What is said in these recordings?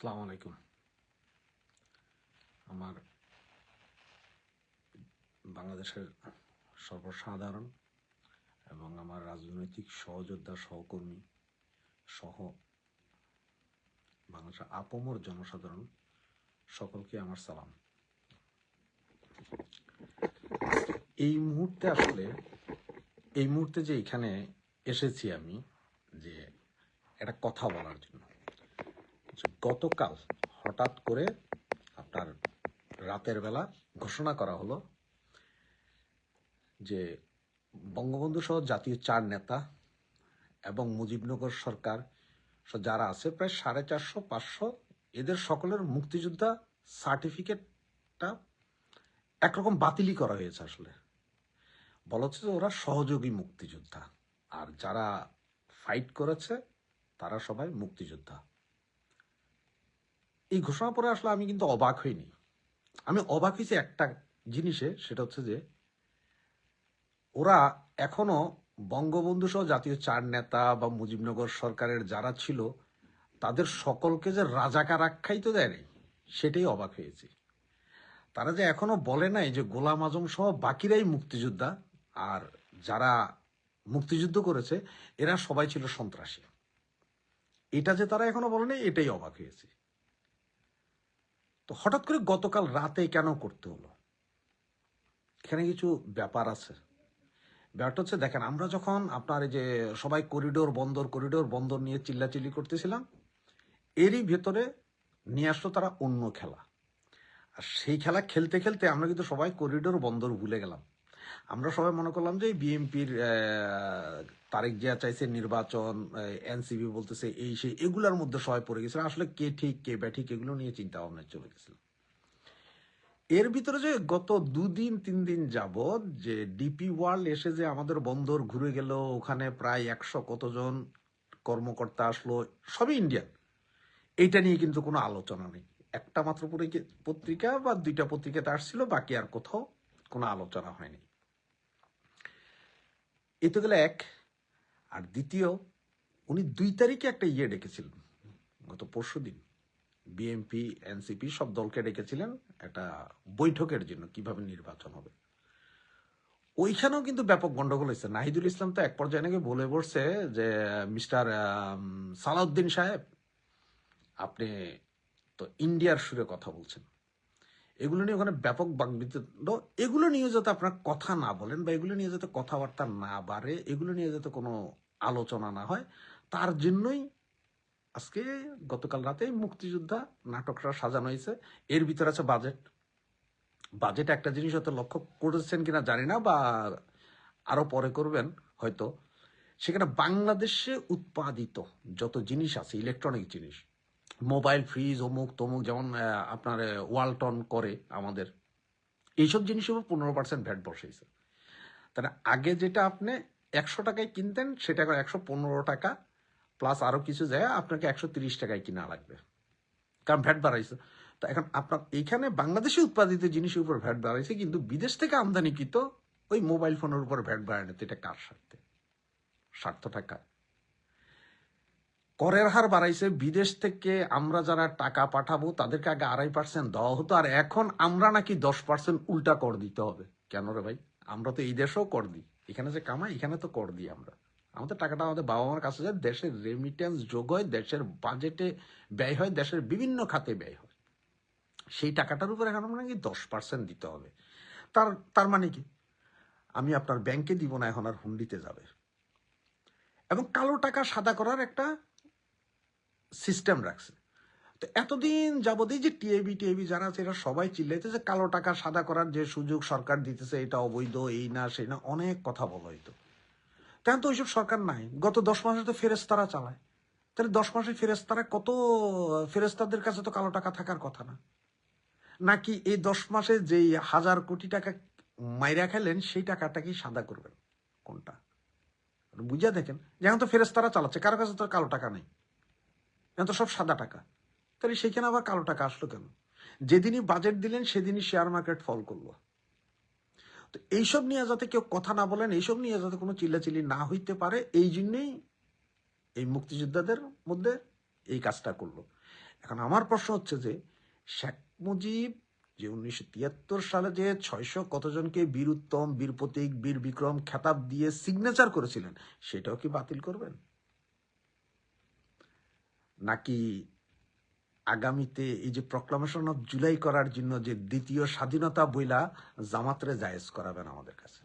আসসালামু আলাইকুম। আমার বাংলাদেশের সর্বসাধারণ এবং আমার রাজনৈতিক সহযোদ্ধা সহকর্মী সহ বাংলাদেশের আপমর জনসাধারণ সকলকে আমার সালাম। এই মুহূর্তে আসলে, এই মুহূর্তে যে এখানে এসেছি আমি, যে একটা কথা বলার জন্য। গতকাল হঠাৎ করে আপনার রাতের বেলা ঘোষণা করা হলো যে বঙ্গবন্ধু সহ জাতীয় চার নেতা এবং মুজিবনগর সরকার যারা আছে, প্রায় সাড়ে চারশো, পাঁচশো এদের সকলের মুক্তিযোদ্ধা সার্টিফিকেটটা একরকম বাতিলই করা হয়েছে আসলে। বলা হচ্ছে যে ওরা সহযোগী মুক্তিযোদ্ধা। আর যারা ফাইট করেছে, তারা সবাই মুক্তিযোদ্ধা। এই ঘোষণা পরে আসলে আমি কিন্তু অবাক হইনি। আমি অবাক হয়েছি একটা জিনিসে, সেটা হচ্ছে যে, ওরা এখনও বঙ্গবন্ধু সহ জাতীয় চার নেতা বা মুজিবনগর সরকারের যারা ছিল, তাদের সকলকে যে রাজাকার আখ্যায়িত দেয় নাই, সেটাই অবাক হয়েছি। তারা যে এখনও বলে নাই যে গোলাম আজম সহ বাকিরাই মুক্তিযোদ্ধা, আর যারা মুক্তিযুদ্ধ করেছে, এরা সবাই ছিল সন্ত্রাসী। এটা যে তারা এখনও বলে নাই, এটাই অবাক হয়েছি। তো হঠাৎ করে গতকাল রাতে কেন করতে হলো? এখানে কিছু ব্যাপার আছে। ব্যাপারটা হচ্ছে, দেখেন, আমরা যখন আপনার এই যে সবাই করিডোর বন্দর করিডোর বন্দর নিয়ে চিল্লাচিল্লি করতেছিলাম, এরই ভেতরে নিয়ে আসলো তারা অন্য খেলা। আর সেই খেলা খেলতে খেলতে আমরা কিন্তু সবাই করিডোর বন্দর ভুলে গেলাম। আমরা সবাই মনে করলাম যে বিএনপির তারেক জিয়া চাইছে নির্বাচন এনসিবি বলতেছে এই, সেই, এগুলার মধ্যে সবাই পড়ে গেছিল আসলে কে ঠিক, কে ব্যাঠিক, এগুলো নিয়ে চিন্তা ভাবনা চলে গেছিল। এর ভিতরে যে গত দুদিন, তিন দিন যাবৎ যে ডিপি ওয়ার্ল্ড এসে যে আমাদের বন্দর ঘুরে গেল, ওখানে প্রায় একশো কতজন কর্মকর্তা আসলো, সবই ইন্ডিয়ান। এইটা নিয়ে কিন্তু কোনো আলোচনা নেই। একটা মাত্র পত্রিকা বা দুইটা পত্রিকাতে আসছিল, বাকি আর কোথাও কোনো আলোচনা হয়নি। এ তো গেলে এক আর দ্বিতীয়, উনি দুই তারিখে একটা ইয়ে ডেকেছিলেন, গত পরশু দিন। বিএনপি, এনসিপি সব দলকে ডেকেছিলেন একটা বৈঠকের জন্য, কীভাবে নির্বাচন হবে। ওইখানেও কিন্তু ব্যাপক গন্ডগোল হয়েছে। নাহিদুল ইসলাম তো এক পর্যায়ে নাকি বলে বসছে যে, মিস্টার সালাউদ্দিন সাহেব, আপনি তো ইন্ডিয়ার সুরে কথা বলছেন। এগুলো নিয়ে ওখানে ব্যাপক বাকবিতণ্ড এগুলো নিয়ে যাতে আপনার কথা না বলেন বা এগুলো নিয়ে যাতে কথাবার্তা না বাড়ে, এগুলো নিয়ে যাতে কোনো আলোচনা না হয়, তার জন্যই আজকে গতকাল রাতে মুক্তিযোদ্ধা নাটকটা সাজানো হয়েছে। এর ভিতরে আছে বাজেট। বাজেট একটা জিনিস হয়তো লক্ষ্য করেছেন কিনা জানি না, বা আরও পরে করবেন হয়তো। সেখানে বাংলাদেশে উৎপাদিত যত জিনিস আছে ইলেকট্রনিক জিনিস মোবাইল, ফ্রিজ, অমুক, তমুক যেমন আপনার ওয়ালটন করে আমাদের। এইসব জিনিসের উপর পনেরো পার্সেন্ট ভ্যাট বসেছে তাহলে আগে যেটা আপনি একশো টাকায় কিনতেন, সেটা এখন একশো পনেরো টাকা প্লাস আরও কিছু যায় আপনাকে একশো তিরিশ টাকায় কিনা লাগবে। কারণ ভ্যাট বাড়াইছে তো এখন আপনার এইখানে বাংলাদেশে উৎপাদিত জিনিসের উপর ভ্যাট বাড়াইছে, কিন্তু বিদেশ থেকে আমদানিকৃত ওই মোবাইল ফোনের উপর ভ্যাট বাড়ানো, তো এটা কার স্বার্থে? স্বার্থ টাকা করের হার বাড়াইছে, বিদেশ থেকে আমরা যারা টাকা পাঠাবো, তাদেরকে আগে আড়াই পার্সেন্ট দেওয়া হতো, আর এখন আমরা নাকি দশ পার্সেন্ট উল্টা কর দিতে হবে। কেন রে ভাই? আমরা তো এই দেশেও কর দিই। এখানে যে কামাই, এখানে তো কর দিই আমরা। আমাদের টাকাটা আমাদের বাবা মার কাছে যায়, দেশের রেমিটেন্স যোগ হয়, দেশের বাজেটে ব্যয় হয়, দেশের বিভিন্ন খাতে ব্যয় হয়। সেই টাকাটার উপর এখন আমরা নাকি দশ পার্সেন্ট দিতে হবে। তার তার মানে কি? আমি আপনার ব্যাংকে দিব না, এখন আর হুন্ডিতে যাবে। এবং কালো টাকা সাদা করার একটা সিস্টেম রাখছে। তো এতদিন যাবতই যে টিএবি টিএবি যারা আছে, এরা সবাই চিল্লাইতে যে কালো টাকা সাদা করার যে সুযোগ সরকার দিতেছে, এটা অবৈধ, এই না, সেই না, অনেক কথা বলা হইতো। কেন তো ওইসব সরকার নাই। গত দশ মাসে তো ফেরেস্তারা চালায়। তাহলে দশ মাসে ফেরেস্তারা কত ফেরেস্তাদের কাছে তো কালো টাকা থাকার কথা না। নাকি এই দশ মাসে যেই হাজার কোটি টাকা মাইরা খেলেন, সেই টাকাটা কি সাদা করবেন? কোনটা? বুঝা দেখেন, যেমন তো ফেরেস্তারা চালাচ্ছে, কারও কাছে তো কালো টাকা নেই। এখন তো সব সাদা টাকা। তাহলে সেখানে আবার কালো টাকা আসলো কেন? যেদিনই বাজেট দিলেন, সেদিনই শেয়ার মার্কেট ফল করল। তো এইসব নিয়ে যাতে কেউ কথা না বলেন, এইসব নিয়ে যাতে কোনো চিল্লাচিল্লি না হইতে পারে, এই জন্যেই এই মুক্তিযোদ্ধাদের মধ্যে এই কাজটা করল। এখন আমার প্রশ্ন হচ্ছে যে, শেখ মুজিব যে উনিশশো তিয়াত্তর সালে যে ছয়শো কতজনকে বীর উত্তম বীর প্রতীক বীর বিক্রম খেতাব দিয়ে সিগনেচার করেছিলেন, সেটাও কি বাতিল করবেন? নাকি আগামীতে এই যে প্রক্লামেশন অফ জুলাই করার জন্য যে দ্বিতীয় স্বাধীনতা বইলা জামাতরে জায়েজ করাবেন আমাদের কাছে?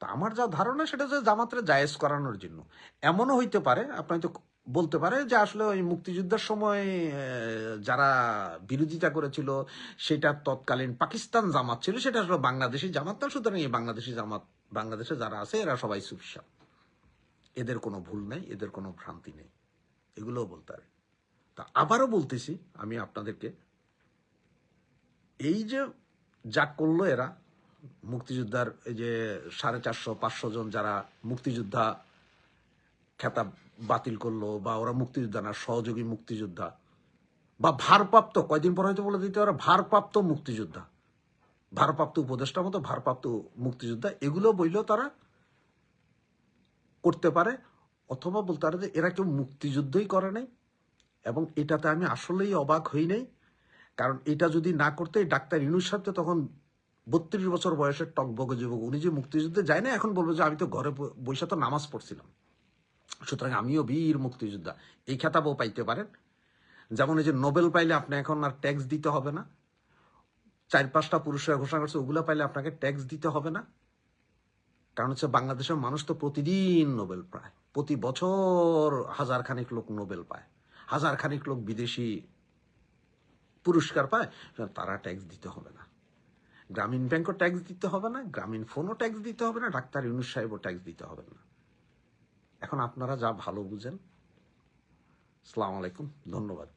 তা আমার যা ধারণা, সেটা যে জামাতরে জায়েজ করানোর জন্য। এমনও হইতে পারে, আপনি তো বলতে পারে যে আসলে ওই মুক্তিযুদ্ধের সময় যারা বিরোধিতা করেছিল, সেটা তৎকালীন পাকিস্তান জামাত ছিল, সেটা আসলে বাংলাদেশি জামাত না, সুতরাং এই বাংলাদেশি জামাত, বাংলাদেশে যারা আছে, এরা সবাই সুফিসা এদের কোনো ভুল নেই, এদের কোনো ভ্রান্তি নেই। এগুলোও বলতে পারে তা আবারও বলতেছি, আমি আপনাদেরকে, এই যে যা করল এরা, মুক্তিযোদ্ধার এই যে সাড়ে চারশো, পাঁচশো জন যারা মুক্তিযোদ্ধা খেতাব বাতিল করল, বা ওরা মুক্তিযোদ্ধা না, সহযোগী মুক্তিযোদ্ধা, বা ভারপ্রাপ্ত, কয়দিন পর হয়তো বলে দিতে পারে, ভারপ্রাপ্ত মুক্তিযোদ্ধা, ভারপ্রাপ্ত উপদেষ্টা মতো ভারপ্রাপ্ত মুক্তিযোদ্ধা, এগুলো বইলেও তারা করতে পারে। অথবা বলতে পারে যে এরা কেউ মুক্তিযুদ্ধই করে নাই এবং এটাতে আমি আসলেই অবাক হই নাই। কারণ এটা যদি না করতে ডাক্তার ইনুর সাথে তখন বত্রিশ বছর বয়সের টকবগে যুবক, উনি যে মুক্তিযুদ্ধে যায় না এখন বলব যে আমি তো ঘরে বসে তো নামাজ পড়ছিলাম। সুতরাং আমিও বীর মুক্তিযোদ্ধা, এই খেতাবও পাইতে পারেন। যেমন এই যে নোবেল পাইলে আপনি এখন আর ট্যাক্স দিতে হবে না, চার পাঁচটা পুরস্কার ঘোষণা করছে, ওগুলো পাইলে আপনাকে ট্যাক্স দিতে হবে না। কারণ হচ্ছে বাংলাদেশের মানুষ তো প্রতিদিন নোবেল পায়। প্রতি বছর হাজার খানিক লোক নোবেল পায়। হাজার খানিক লোক বিদেশি পুরস্কার পায়। তারা ট্যাক্স দিতে হবে না। গ্রামীণ ব্যাংকও ট্যাক্স দিতে হবে না, গ্রামীণ ফোনও ট্যাক্স দিতে হবে না, ডাক্তার ইউনুস সাহেবও ট্যাক্স দিতে হবে না। এখন আপনারা যা ভালো বুঝেন। সালাম আলাইকুম, ধন্যবাদ।